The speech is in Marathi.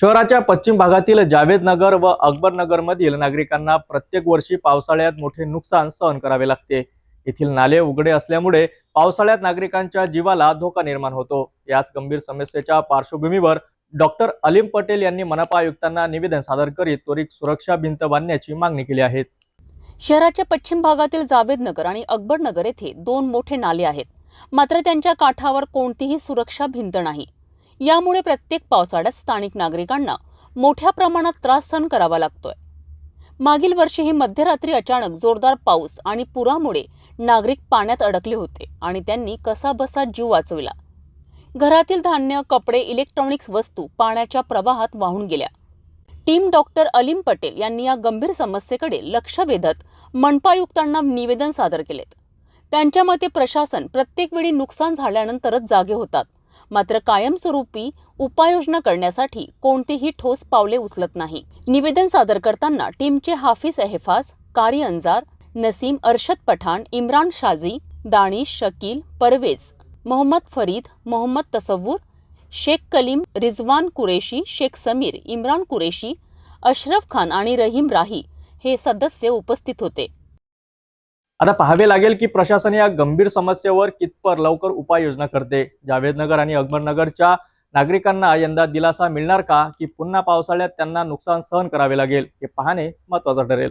शहराच्या पश्चिम भागातील जावेद नगर व अकबर नगर मधील नागरिकांना प्रत्येक वर्षी पावसाळ्यात मोठे नुकसान सहन करावे लागते. येथील नाले उघडे असल्यामुळे पावसाळ्यात नागरिकांच्या जीवाला धोका निर्माण होतो. याच गंभीर समस्येच्या पार्श्वभूमीवर डॉक्टर अलीम पटेल यांनी मनपा आयुक्तांना निवेदन सादर करीत त्वरित सुरक्षा भिंत बांधण्याची मागणी केली आहे. शहराच्या पश्चिम भागातील जावेद नगर आणि अकबर नगर येथे दोन मोठे नाले आहेत. मात्र त्यांच्या काठावर कोणतीही सुरक्षा भिंत नाही. यामुळे प्रत्येक पावसाळ्यात स्थानिक नागरिकांना मोठ्या प्रमाणात त्रास सहन करावा लागतोय. मागील वर्षीही मध्यरात्री अचानक जोरदार पाऊस आणि पुरामुळे नागरिक पाण्यात अडकले होते आणि त्यांनी कसाबसा जीव वाचविला. घरातील धान्य कपडे इलेक्ट्रॉनिक्स वस्तू पाण्याच्या प्रवाहात वाहून गेल्या. टीम डॉक्टर अलीम पटेल यांनी या गंभीर समस्येकडे लक्ष वेधत मनपायुक्तांना निवेदन सादर केलेत. त्यांच्या मते प्रशासन प्रत्येक वेळी नुकसान झाल्यानंतरच जागे होतात. मात्र कायमस्वरूपी उपाययोजना करण्यासाठी कोणतीही ठोस पावले उचलत नाही. निवेदन सादर करताना टीमचे हाफिज एहफाज कारी अंजार नसीम अरशद पठाण इम्रान शाझी दानिश शकील परवेज मोहम्मद फरीद मोहम्मद तसव्वूर शेख कलीम रिजवान कुरेशी शेख समीर इम्रान कुरेशी अशरफ खान आणि रहीम राही हे सदस्य उपस्थित होते. आता पाहावे लागेल की प्रशासन या गंभीर समस्येवर कितपर लवकर उपाययोजना करते. जावेदनगर आणि अकबरनगरच्या नागरिकांना यंदा दिलासा मिळणार का? की पुन्हा पावसाळ्यात त्यांना नुकसान सहन करावे लागेल? हे पाहणे महत्वाचं ठरेल.